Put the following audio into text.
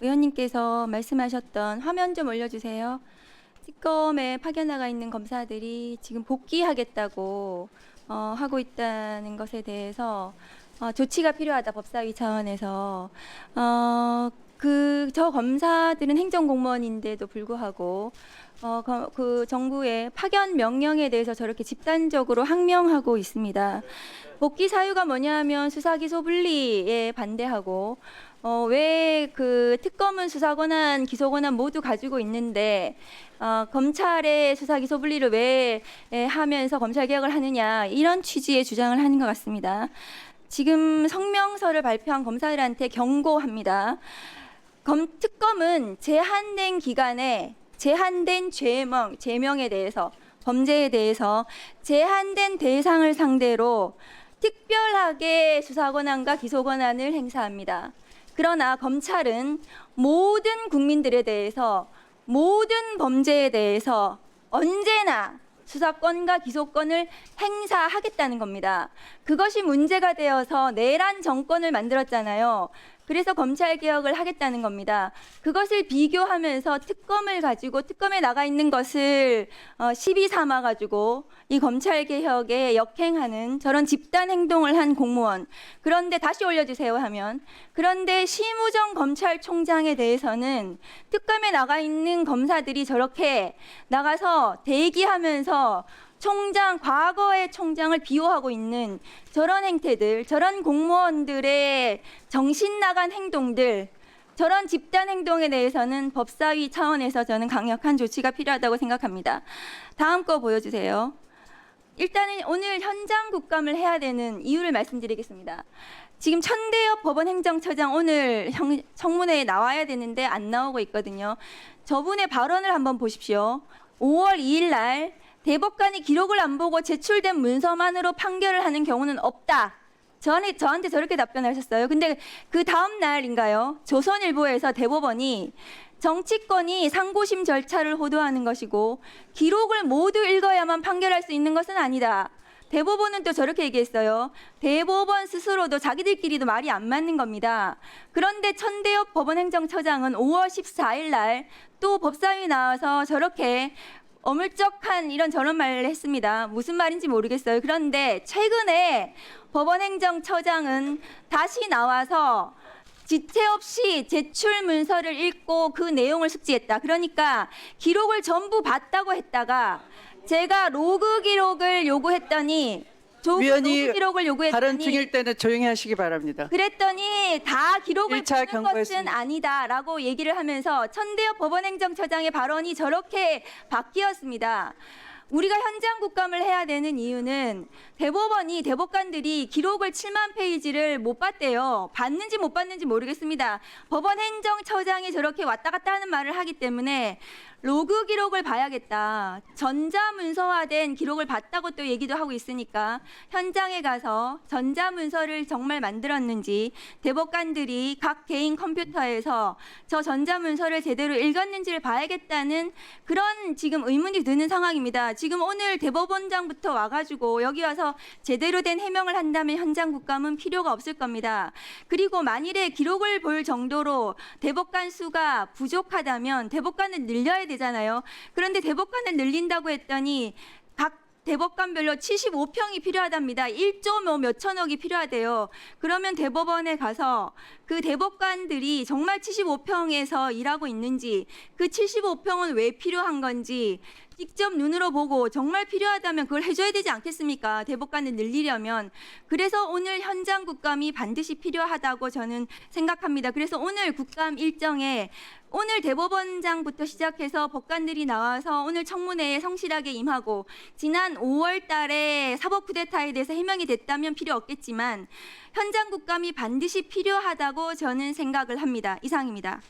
의원님께서 말씀하셨던 화면 좀 올려주세요. 특검에 파견나가 있는 검사들이 지금 복귀하겠다고 어, 하고 있다는 것에 대해서 어, 조치가 필요하다 법사위 차원에서 어, 그 저 검사들은 행정공무원인데도 불구하고 어, 거- 그 정부의 파견 명령에 대해서 저렇게 집단적으로 항명하고 있습니다. 복귀 사유가 뭐냐면 수사 기소 분리에 반대하고 어, 왜 그 특검은 수사 권한, 기소 권한 모두 가지고 있는데 어, 검찰의 수사 기소 분리를 왜 에, 하면서 검찰 개혁을 하느냐 이런 취지의 주장을 하는 것 같습니다. 지금 성명서를 발표한 검사들한테 경고합니다. 검 특검은 제한된 기간에 제한된 죄명 죄명에 대해서 범죄에 대해서 제한된 대상을 상대로 특별하게 수사 권한과 기소 권한을 행사합니다. 그러나 검찰은 모든 국민들에 대해서 모든 범죄에 대해서 언제나 수사권과 기소권을 행사하겠다는 겁니다. 그것이 문제가 되어서 내란 정권을 만들었잖아요. 그래서 검찰 개혁을 하겠다는 겁니다. 그것을 비교하면서 특검을 가지고 특검에 나가 있는 것을 어, 시비 삼아 가지고 이 검찰 개혁에 역행하는 저런 집단 행동을 한 공무원. 그런데 다시 올려주세요 하면 그런데 심우정 검찰총장에 대해서는 특검에 나가 있는 검사들이 저렇게 나가서 대기하면서 총장 과거의 총장을 비호하고 있는 저런 행태들, 저런 공무원들의 정신 나간 행동들, 저런 집단 행동에 대해서는 법사위 차원에서 저는 강력한 조치가 필요하다고 생각합니다. 다음 거 보여주세요. 일단은 오늘 현장 국감을 해야 되는 이유를 말씀드리겠습니다. 지금 천대엽 법원 행정처장 오늘 형- 청문회에 나와야 되는데 안 나오고 있거든요. 저분의 발언을 한번 보십시오. 5월 2일 날 대법관이 기록을 안 보고 제출된 문서만으로 판결을 하는 경우는 없다. 저한테, 저한테 저렇게 답변하셨어요. 근데 그 다음 날인가요? 조선일보에서 대법원이 정치권이 상고심 절차를 호도하는 것이고 기록을 모두 읽어야만 판결할 수 있는 것은 아니다. 대법원은 또 저렇게 얘기했어요. 대법원 스스로도 자기들끼리도 말이 안 맞는 겁니다. 그런데 천대엽 법원행정처장은 5월 14일 날 또 법사위 나와서 저렇게 어물쩍한 이런 저런 말을 했습니다. 무슨 말인지 모르겠어요. 그런데 최근에 법원행정처장은 다시 나와서 지체 없이 제출 문서를 읽고 그 내용을 숙지했다. 그러니까 기록을 전부 봤다고 했다가 제가 로그 기록을 요구했더니 조, 위원이 기록을 발언 요구했더니 중일 때는 조용히 하시기 바랍니다. 그랬더니 다 기록을 일차 보는 것은 경고했습니다. 아니다라고 얘기를 하면서 천대엽 법원행정처장의 발언이 저렇게 바뀌었습니다. 우리가 현장 국감을 해야 되는 이유는 대법원이 대법관들이 기록을 7만 페이지를 못 봤대요. 봤는지 못 봤는지 모르겠습니다. 법원 행정처장이 저렇게 왔다 갔다 하는 말을 하기 때문에 로그 기록을 봐야겠다. 전자문서화된 기록을 봤다고 또 얘기도 하고 있으니까 현장에 가서 전자문서를 정말 만들었는지 대법관들이 각 개인 컴퓨터에서 저 전자문서를 제대로 읽었는지를 봐야겠다는 그런 지금 의문이 드는 상황입니다. 지금 오늘 대법원장부터 와가지고 여기 와서 제대로 된 해명을 한다면 현장 국감은 필요가 없을 겁니다. 그리고 만일에 기록을 볼 정도로 대법관 수가 부족하다면 대법관을 늘려야 되잖아요. 그런데 대법관을 늘린다고 했더니 각 대법관별로 75평이 필요하답니다. 1조 뭐 몇천억이 필요하대요. 그러면 대법원에 가서 그 대법관들이 정말 75평에서 일하고 있는지 그 75평은 왜 필요한 건지 직접 눈으로 보고 정말 필요하다면 그걸 해줘야 되지 않겠습니까? 대법관을 늘리려면. 그래서 오늘 현장 국감이 반드시 필요하다고 저는 생각합니다. 그래서 오늘 국감 일정에 오늘 대법원장부터 시작해서 법관들이 나와서 오늘 청문회에 성실하게 임하고 지난 5월 달에 사법 쿠데타에 대해서 해명이 됐다면 필요 없겠지만 현장 국감이 반드시 필요하다고 저는 생각을 합니다. 이상입니다.